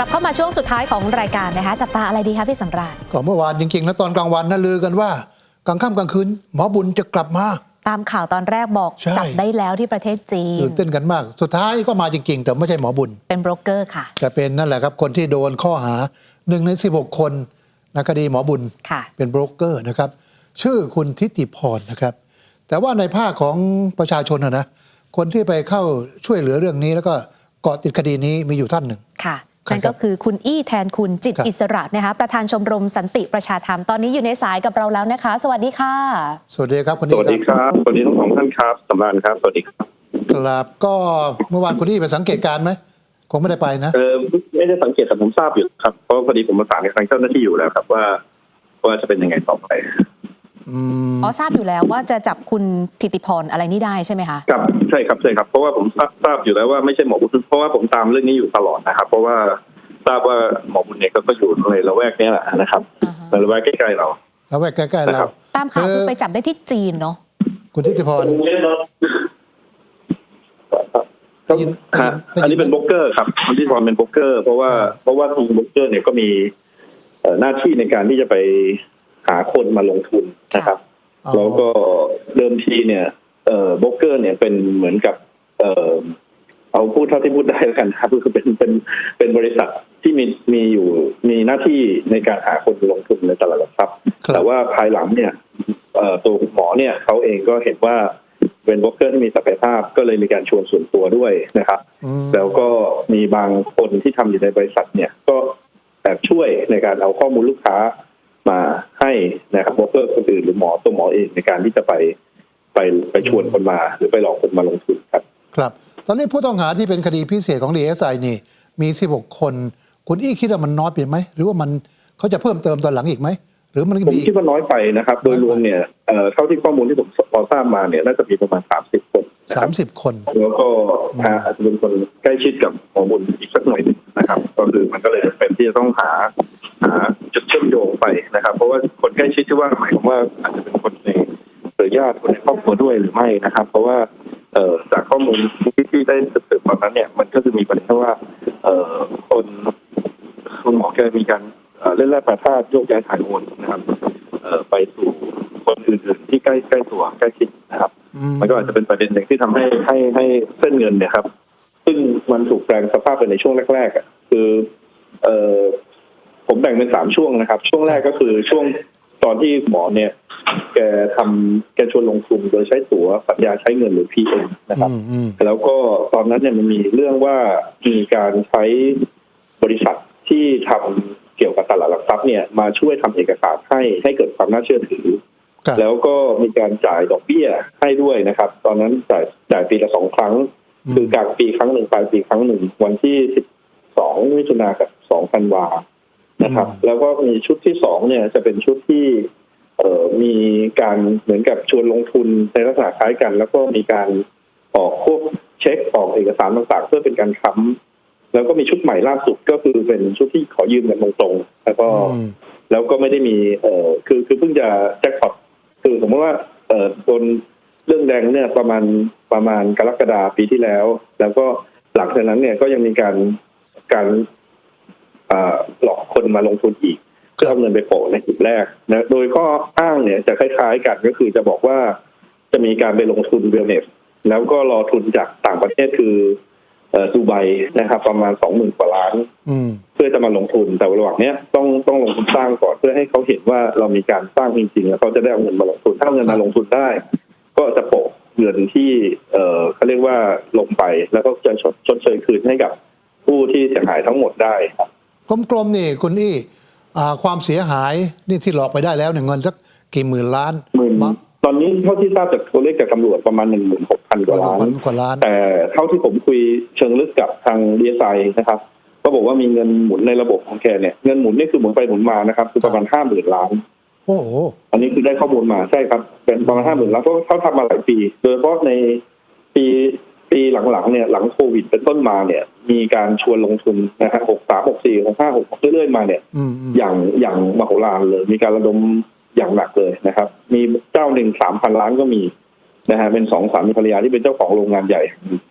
กลับเข้ามาช่วงสุดท้ายของรายการนะคะ จับตาอะไรดีคะพี่สำราญก็เมื่อวานจริงๆแล้วตอนกลางวันน่ะลือกันว่ากลางค่ำกลางคืนหมอบุญจะกลับมา ตามข่าวตอนแรกบอกใช่ จับได้แล้วที่ประเทศจีน ตื่นเต้นกันมาก สุดท้ายก็มาจริงๆ แต่ไม่ใช่หมอบุญ เป็นโบรกเกอร์ค่ะแต่เป็นนั่นแหละครับคนที่โดนข้อหาหนึ่งใน 16 คนในคดีหมอบุญ ค่ะ เป็นโบรกเกอร์นะครับ ชื่อคุณทิติพรนะครับ แต่ว่าในภาคของประชาชนนะนะคนที่ไปเข้าช่วยเหลือเรื่องนี้แล้วก็เกาะติดคดีนี้มีอยู่ท่านหนึ่ง ค่ะครับ นั่นก็คือคุณอี้แทนคุณจิตครับอิสระนะคะประธานชมรมสันติประชาธรรมตอนนี้อยู่ในสายกับเราแล้วนะคะ สวัสดีค่ะ สวัสดีครับคุณสนี่วัสดีครับสวัสดีทั้งสองท่านครับสำราญครับสวัสดีครับครับก็เมื่อวานคุณนี่ไปสังเกตการณ์ไหมคงไม่ได้ไปนะเออไม่ได้สังเกตแต่ผมทราบอยู่ครับเพราะพอดีผมประสานกับทางเจ้าหน้าที่อยู่แล้วครับว่า ว่าจะเป็นยังไงต่อไป อืมอ๋อทราบอยู่แล้วว่าจะจับคุณทิติพรอะไรนี่ได้ใช่ไหมคะครับใช่ครับใช่ครับ เพราะว่าผมทราบทราบอยู่แล้วว่าไม่ใช่หมอบุญเพราะว่าผมตามเรื่องนี้อยู่ตลอดนะครับ เพราะว่าทราบว่าหมอบุญเนี่ยก็อยู่ในละแวกเนี้ยแหละนะครับอ่าฮะในละแวกใกล้ๆเราแล้วแวกใกล้ๆนะเราครับตามข่าวคือไปจับได้ที่จีนเนาะคุณทิติพรได้ยินฮะได้ยินอันนี้เป็นโบรกเกอร์ครับอันที่พรเป็นโบรกเกอร์ เพราะว่าเพราะว่าทางโบรกเกอร์เนี่ยก็มีเอ่อหน้าที่ในการที่จะไป หาคนมาลงทุนนะครับอ๋อแล้วก็เดิมทีเนี่ยเอ่อโบรกเกอร์เนี่ยเป็นเหมือนกับ เอ่อเอาพูดเท่าที่พูดได้แล้วกันครับคือเป็นเป็นเป็นบริษัทที่มีมีอยู่มีหน้าที่ในการหาคนลงทุนในตลาดหลักทรัพย์ครับแต่ว่าภายหลังเนี่ยเอ่อตัวหมอเนี่ยเขาเองก็เห็นว่าเป็นโบรกเกอร์ที่มีศักยภาพก็เลยมีการชวนส่วนตัวด้วยนะครับอืมแล้วก็มีบางคนที่ทำอยู่ในบริษัทเนี่ยก็แบบช่วยในการเอาข้อมูลลูกค้า มาให้นะครับโบรกเกอร์คนอื่นหรือหมอตัวหมอเองในการที่จะไปไปไปชวนคนมาหรือไปหลอกคนมาลงทุนครับ ครับ ตอนนี้ผู้ต้องหาที่เป็นคดีพิเศษของ DSI นี่ มี 16 คน คุณอี้คิดว่ามันน้อยไปไหม หรือว่ามันเขาจะเพิ่มเติมตอนหลังอีกไหมหรือมันผมมีคิดว่าน้อยไปนะครับ โดยรวมเนี่ยเอ่อเท่าที่ข้อมูลที่ผมพอทราบมาเนี่ยน่าจะมีประมาณสามสิบคนนะคสารับมสิบคน แล้วก็อาจจะเป็นคนใกล้ชิดกับหมอบุญอีกสักหน่อยหนึงนะครับ ก็คือมันก็เลยจำเป็นที่จะต้องหาหา จุดเชื่อมโยงไปนะครับ เพราะว่าคนใกล้ชิดที่ว่าหมายความว่าอาจจะเป็นคนในเครือญาติคนในครอบครัวด้วยหรือไม่นะครับ เพราะว่าเอ่อจากข้อมูลที่ที่ได้สืบมานั้นเนี่ยมันก็จะมีประเด็นที่ว่าเอ่อคนคุณหมอแกมีการเอ่อเล่นแร่แปรธาตุโยกย้ายถ่ายโอนนะครับเอ่อไปสู่คนอื่นๆ ที่ใกล้ใกล้ตัวใกล้ชิดนะครับอืมมันก็อาจจะเป็นประเด็นหนึ่งที่ทำให้ให้ให้เส้นเงินเนี่ยครับ ซึ่งมันถูกแปลงสภาพไปในช่วงแรกๆอะคือเอ่อผม แบ่งเป็นสามช่วงนะครับ ช่วงแรกก็คือช่วงตอนที่หมอเนี่ยแกทำแกชวนลงทุนโดยใช้ตั๋วสัญญาใช้เงินหรือ PM นะครับอืมอืมแล้วก็ตอนนั้นเนี่ยมันมีเรื่องว่ามีการใช้บริษัทที่ทำเกี่ยวกับตลาดหลักทรัพย์เนี่ยมาช่วยทำเอกสารให้ให้เกิดความน่าเชื่อถือครับแล้วก็มีการจ่ายดอกเบี้ยให้ด้วยนะครับ ตอนนั้นจ่ายจ่ายปีละสองครั้งอืมคือกลางปีครั้งหนึ่งปลายปีครั้งหนึ่งวันที่สิบสองมิถุนากับสองธันวา นะครับ แล้วก็มีชุดที่สองเนี่ยจะเป็นชุดที่เอ่อมีการเหมือนกับชวนลงทุนในลักษณะคล้ายกัน แล้วก็มีการออกพวกเช็คออกเอกสารต่างๆ เพื่อเป็นการค้ำแล้วก็มีชุดใหม่ล่าสุดก็คือเป็นชุดที่ขอยืมเงินตรงๆแล้วก็อืมแล้วก็ไม่ได้มีเอ่อคือคือเพิ่งจะแจ็คพอตคือสมมติว่าเอ่อโดนเรื่องแดงเนี่ยประมาณประมาณกรกฎาปีที่แล้ว แล้วก็หลังจากนั้นเนี่ยก็ยังมีการการอ่า หลอกคนมาลงทุนอีกเพื่อเอาเงินไปโปะในจุดแรกนะโดยข้ออ้างเนี่ยจะคล้ายๆกันก็คือจะบอกว่าจะมีการไปลงทุนเวลเนสแล้วก็รอทุนจากต่างประเทศคือเอ่อดูไบนะครับ ประมาณสองหมื่นกว่าล้านอืมเพื่อจะมาลงทุนแต่ระหว่างเนี้ยต้องต้องลงทุนสร้างก่อนเพื่อให้เขาเห็นว่าเรามีการสร้างจริงๆแล้วเขาจะได้เอาเงินมาลงทุนถ้าเอาเงินมาลงทุนได้ ก็จะโปะเงินที่เออเขาเรียกว่าลงไปแล้วก็จะชดชดเชยคืนให้กับผู้ที่เสียหายทั้งหมดได้ครับ กลมๆนี่คุณอี้อ่าความเสียหายนี่ที่หลอกไปได้แล้วเนี่ยเงินสักกี่หมื่นล้านหมื่นบางตอนนี้เท่าที่ทราบจากตัวเลขจากตำรวจประมาณหนึ่งหมื่นหกพันกว่าล้านพันกว่าล้าน แต่เท่าที่ผมคุยเชิงลึกกับทางดีไซนะครับก็บอกว่ามีเงินหมุนในระบบของแกเนี่ยเงินหมุนนี่คือหมุนไปหมุนมานะครับคือประมาณห้าหมื่นล้านโอ้โหอันนี้คือได้ข้อมูลมาใช่ครับ เป็นประมาณห้าหมื่นล้านเพราะเขาทำมาหลายปี โดยเฉพาะในปีปีหลังๆเนี่ยหลังโควิดเป็นต้นมาเนี่ย มีการชวนลงทุนนะฮะหกสามหกสี่หกห้าหกเรื่อยๆมาเนี่ย อืมอืมอย่างอย่างมโหฬารเลย มีการระดมอย่างหนักเลยนะครับ มีเจ้าหนึ่งสามพันล้านก็มีนะฮะเป็นสองสามีภรรยาที่เป็นเจ้าของโรงงานใหญ่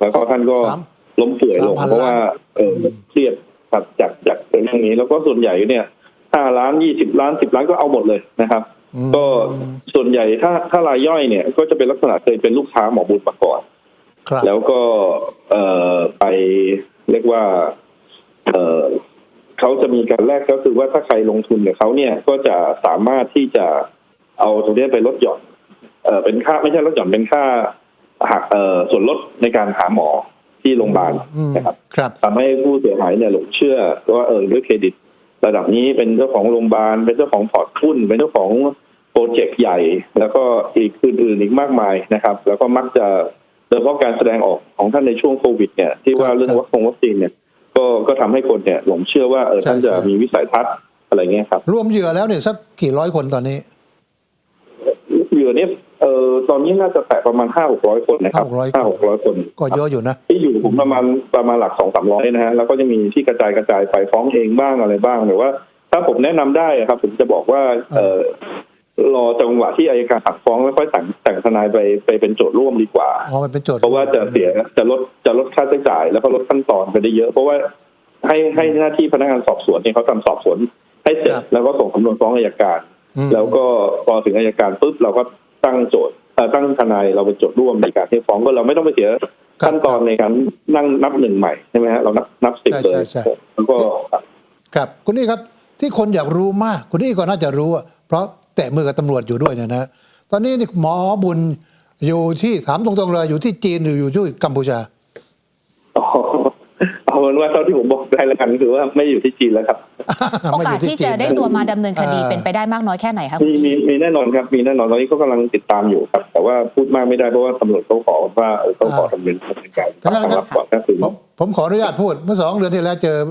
แล้วก็ท่านก็สาม ล้มป่วยลง 3,000เพราะว่า เออเครียดครับจากจากนี้ แล้วก็ส่วนใหญ่เนี่ยห้าล้านยี่สิบล้านสิบล้านก็เอาหมดเลยนะครับ อืม ก็ส่วนใหญ่ถ้าถ้ารายย่อยเนี่ยก็จะเป็นลักษณะเคยเป็นลูกค้าหมอบุญมาก่อน ครับ แล้วก็เอ่อไป เรียกว่าเอ่อเขาจะมีการแลกก็คือว่าถ้าใครลงทุนกับเขาเนี่ย ก็จะสามารถที่จะเอาตรงนี้ไปลดหย่อนเอ่อเป็นค่าไม่ใช่ลดหย่อนเป็นค่าหักเอ่อส่วนลดในการหาหมอที่โรงพยาบาลอืมนะครับครับทำให้ผู้เสียหายเนี่ยหลงเชื่อว่าเออด้วยเครดิต ระดับนี้เป็นเจ้าของโรงพยาบาล เป็นเจ้าของพอร์ตหุ้นเป็นเจ้าของโปรเจกต์ใหญ่ แล้วก็อีกอื่นๆอีกมากมายนะครับ แล้วก็มักจะ โดยเฉพาะการแสดงออกของท่านในช่วงโควิดเนี่ยที่ว่าครับเรื่องวัคซีนวัคซีนเนี่ยก็ก็ทำให้คนเนี่ยหลงเชื่อว่าเออใช่ท่านจะใช่มีวิสัยทัศน์อะไรเงี้ยครับ รวมเหยื่อแล้วเนี่ยสักกี่ร้อยคนตอนนี้เหยื่อเนี่ยเออตอนนี้น่าจะแตะประมาณห้าหกร้อยคนนะครับ500ห้าหกร้อยคน ก็เยอะอยู่นะ ที่อยู่ผมประมาณประมาณหลักสองสามร้อยนะฮะแล้วก็จะมีที่กระจายกระจายไปฟ้องเองบ้างอะไรบ้างแต่ว่า ถ้าผมแนะนำได้ครับ ผมจะบอกว่า เออ รอจังหวะที่อายการสั่งฟ้องแล้วค่อยแต่งแต่งทนายไปไปเป็นโจทย์ร่วมดีกว่าอ๋อมันเป็นโจทย์เพราะว่าจะเสียจะลดจะลดค่าใช้จ่าย แล้วก็ลดขั้นตอนไปได้เยอะ เพราะว่าให้ให้หน้าที่พนักงานสอบสวนเนี่ยเขาทำสอบสวนให้เสร็จแล้วก็ส่งสำนวนฟ้องอายการอืมแล้วก็พอถึงอายการปุ๊บเราก็ตั้งโจทย์เอ่อตั้งทนายเราเป็นโจทย์ร่วมในการที่ฟ้องก็เราไม่ต้องไปเสียขั้นตอนในการนั่งนับหนึ่งใหม่ใช่ไหมฮะเรานับนับสิบใช่เลยใช่ใช่แล้วก็ครับคุณนี่ครับที่คนอยากรู้มาก คุณนี่ก็น่าจะรู้อะเพราะ แตะมือกับตำรวจอยู่ด้วยเนี่ยนะตอนนี้นี่หมอบุญอยู่ที่ถามตรงๆเลยอยู่ที่จีนหรืออยู่ที่กัมพูชาอ๋อเอาเป็นว่าเท่าที่ผมบอกได้แล้วกันคือว่าไม่อยู่ที่จีนแล้วครับ โอกาสที่จะได้ตัวมาดำเนินคดีเป็นไปได้มากน้อยแค่ไหนคะมีมีมีแน่นอนครับมีแน่นอนตอนนี้เขากำลังติดตามอยู่ครับ แต่ว่าพูดมากไม่ได้เพราะว่าตำรวจเขาขอว่าเออเขาขอดำเนินการอ่าตั้งรับก่อนก็คือผมผมขออนุญาตพูดเมื่อสองเดือนที่แล้วเจออ่า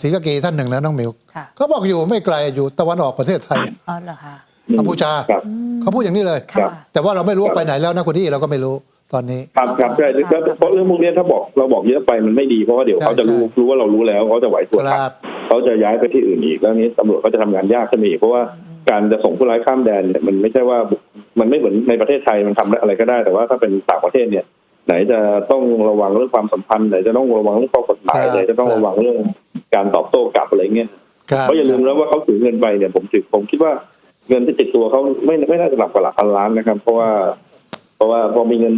ศรีกะเกท่านหนึ่งนะน้องหมิวค่ะเขาบอกอยู่ไม่ไกลอยู่ตะวันออกประเทศไทยอ๋อเหรอคะกัมพูชาครับ เขาพูดอย่างนี้เลย ค่ะ แต่ว่าเราไม่รู้ว่าไปไหนแล้วนะคุณนี่เราก็ไม่รู้ตอนนี้ ครับครับใช่แล้วเพราะเรื่องพวกนี้ถ้าบอกเราบอกเยอะไปมันไม่ดีเพราะว่าเดี๋ยวใช่เขาจะรู้ใช่ รู้ว่าเรารู้แล้วเขาจะไหวตัวคทัน รับ เขาจะย้ายไปที่อื่นอีกแล้วนี้ตำรวจเขาจะทำงานยากขึ้นไปอีกเพราะว่าการจะส่งผู้ร้ายข้ามแดนเนี่ยมันไม่ใช่ว่ามันไม่เหมือนในประเทศไทยมันทำได้อะไรก็ได้แต่ว่าถ้าเป็นต่างประเทศเนี่ย ไหนจะต้องระวังเรื่องความสัมพันธ์ไหนจะต้องระวังเรื่องข้อกฎหมายครับ ไหนจะต้องระวังเรื่อง การตอบโต้กลับอะไรเงี้ยครับเพราะอย่าลืมแล้วว่าเขาถือเงินไปเนี่ยผมถือผมคิดว่าเงินที่ติดตัวเขาไม่ไม่น่าจะหลักกว่าหลักพันล้านนะครับ เพราะว่า เพราะว่าพอมีเงิน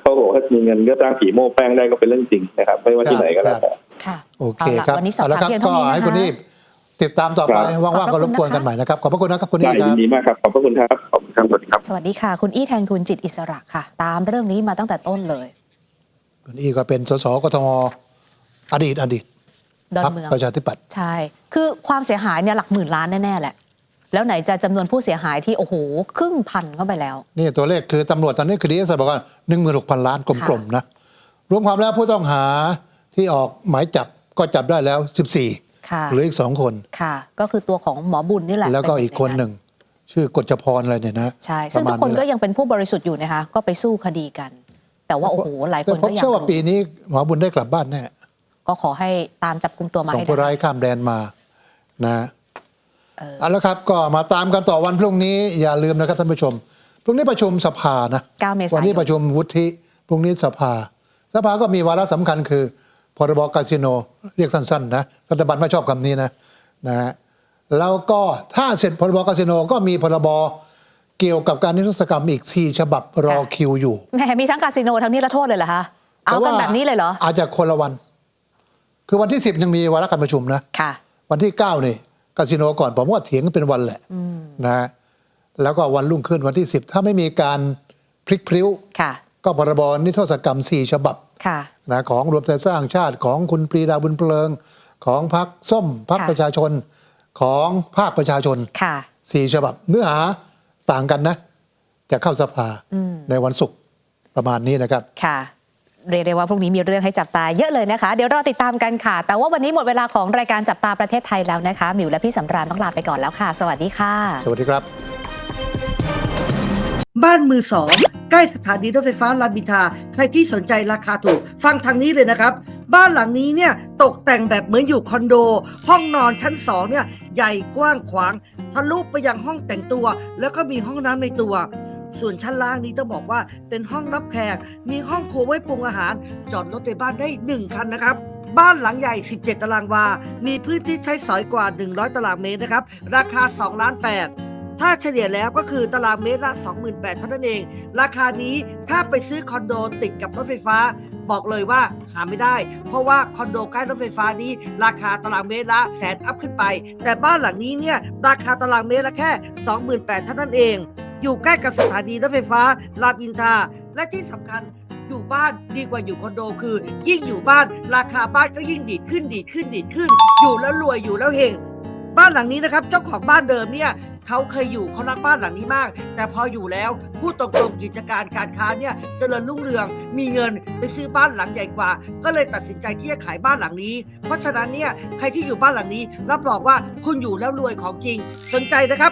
เขาบอกว่ามีเงินก็จ้างผีโม้แป้งได้ก็เป็นเรื่องจริงนะครับ ไม่ว่าที่ไหนก็แล้วแต่ค่ะโอเคาล่ะครับวันนี้สอบเอาละถามครับเพียงก็เท่านี้ให้นะคุณคะนี่ติดตามต่อไปครับว่างๆก็รบกวนกันใหม่นะครับ ขอบพระคุณนะครับคุณนี่ได้คยิรันบดีมากครับขอบพระคุณครับขอบคุณครับสวัสดีครับ สวัสดีค่ะ คุณอี้แทนคุณจิตอิสระค่ะ ตามเรื่องนี้มาตั้งแต่ต้นเลย คุณอีก็เป็นสสกทมอดีตอดีต ดอนพรรคเมืองประชาธิปัตย์ใช่ คือความเสียหายเนี่ยหลักหมื่นล้านแน่ๆแหละ แล้วไหนจะจำนวนผู้เสียหายที่โอ้โหครึ่งพันเข้าไปแล้ว นี่ตัวเลขคือตำรวจตอนนี้คดีสับอกว่าหนึ่งหมื่นหกพันล้านกลมๆนะรวมความแล้วผู้ต้องหาที่ออกหมายจับก็จับได้แล้ว 14ค่ะเหลืออีกสองคนค่ะ ก็คือตัวของหมอบุญนี่แหละ แล้วก็เป็อีกคนหนึ่ง ชื่อกฎจพรอะไรเนี่ยนะใช่ซึ่งปทุระกมาณคนก็แหละยังเป็นผู้บริสุทธิ์อยู่นะคะ ก็ไปสู้คดีกัน แต่ว่าโอ้โหหลายคแต่นผมก็อยากเชื่อว่ารู้ปีนี้หมอบุญได้กลับบ้านแน่ ก็ขอให้ตามจับกลุ่มตัวมาส่งให้ผู้ได้ร้ายข้ามแดนมานะเออเอาละครับก็มาตามกันต่อวันพรุ่งนี้อย่าลืมนะครับท่านผู้ชม พรุ่งนี้ประชุมสภานะ 9เมษายนวันนี้ประชุมวุฒิพรุ่งนี้สภา สภาก็มีวาระสำคัญคือพรบคาสิโน เรียกสั้นๆนะรัฐบาลไม่ชอบคำนี้นะนะฮะแล้วก็ถ้าเสร็จพรบคาสิโนก็มีพรบเกี่ยวกับการนิรโทษกรรมอีก 4 ฉบับรอคิวอยู่แหมมีทั้งคาสิโนทั้งนิรโทษเลยเหรอคะเอากันแบบนี้เลยเหรอ อาจจะคนละวัน คือวันที่ 10 ยังมีวาระการประชุมนะ ค่ะ วันที่ 9 นี่คาสิโนก่อนผมว่าเถียงกันเป็นวันแหละนะฮะแล้วก็วันรุ่งขึ้นวันที่ 10 ถ้าไม่มีการพลิกพลิ้ว ค่ะ ก็พรบนิรโทษกรรม 4 ฉบับค่ะ นะของรวมไทยสร้างชาติของคุณปรีดาบุญเพลิง ของพรรคส้มพรรคค่ะ ประชาชนของภาคประชาชน ค่ะ สี่ฉบับเนื้อหาต่างกันนะ จะเข้าสภาอืมในวันศุกร์ประมาณนี้นะครับ ค่ะ เรียกได้ว่าพรุ่งนี้มีเรื่องให้จับตาเยอะเลยนะคะ เดี๋ยวรอติดตามกันค่ะ แต่ว่าวันนี้หมดเวลาของรายการจับตาประเทศไทยแล้วนะคะหมิวและพี่สำราญต้องลาไปก่อนแล้วค่ะ สวัสดีค่ะ สวัสดีครับ บ้านมือสองใกล้สถานีรถไฟฟ้ารามอินทราใครที่สนใจราคาถูก ฟังทางนี้เลยนะครับ บ้านหลังนี้เนี่ยตกแต่งแบบเหมือนอยู่คอนโด ห้องนอนชั้นสองเนี่ยใหญ่กว้างขวางทะลุไปยังห้องแต่งตัว แล้วก็มีห้องน้ำในตัว ส่วนชั้นล่างนี้ต้องบอกว่าเป็นห้องรับแขก มีห้องครัวไว้ปรุงอาหาร จอดรถในบ้านได้หนึ่งคันนะครับบ้านหลังใหญ่ 17 ตารางวา มีพื้นที่ใช้สอยกว่า 100 ตารางเมตรนะครับ ราคา 2 ล้าน8 ถ้าเฉลี่ยแล้วก็คือตารางเมตรละ 28,000เท่านั้นเอง ราคานี้ถ้าไปซื้อคอนโดติดกับรถไฟฟ้า บอกเลยว่าหาไม่ได้ เพราะว่าคอนโดใกล้รถไฟฟ้านี้ ราคาตารางเมตรละแสนอัพขึ้นไป แต่บ้านหลังนี้เนี่ยราคาตารางเมตรละแค่ 28,000เท่านั้นเอง อยู่ใกล้กับสถานีรถไฟฟ้ารามอินทราและที่สำคัญอยู่บ้านดีกว่าอยู่คอนโดคือ ยิ่งอยู่บ้านราคาบ้านก็ยิ่งดีดขึ้นดีดขึ้นดีดขึ้น อยู่แล้วรวยอยู่แล้วเฮงบ้านหลังนี้นะครับ เจ้าของบ้านเดิมเนี่ยเขาเคยอยู่เขารักบ้านหลังนี้มาก แต่พออยู่แล้วพูดตรงๆกิจการการค้าเนี่ยเจริญรุ่งเรือง มีเงินไปซื้อบ้านหลังใหญ่กว่า ก็เลยตัดสินใจที่จะขายบ้านหลังนี้ เพราะฉะนั้นเนี่ยใครที่อยู่บ้านหลังนี้ รับรองว่าคุณอยู่แล้วรวยของจริง สนใจนะครับ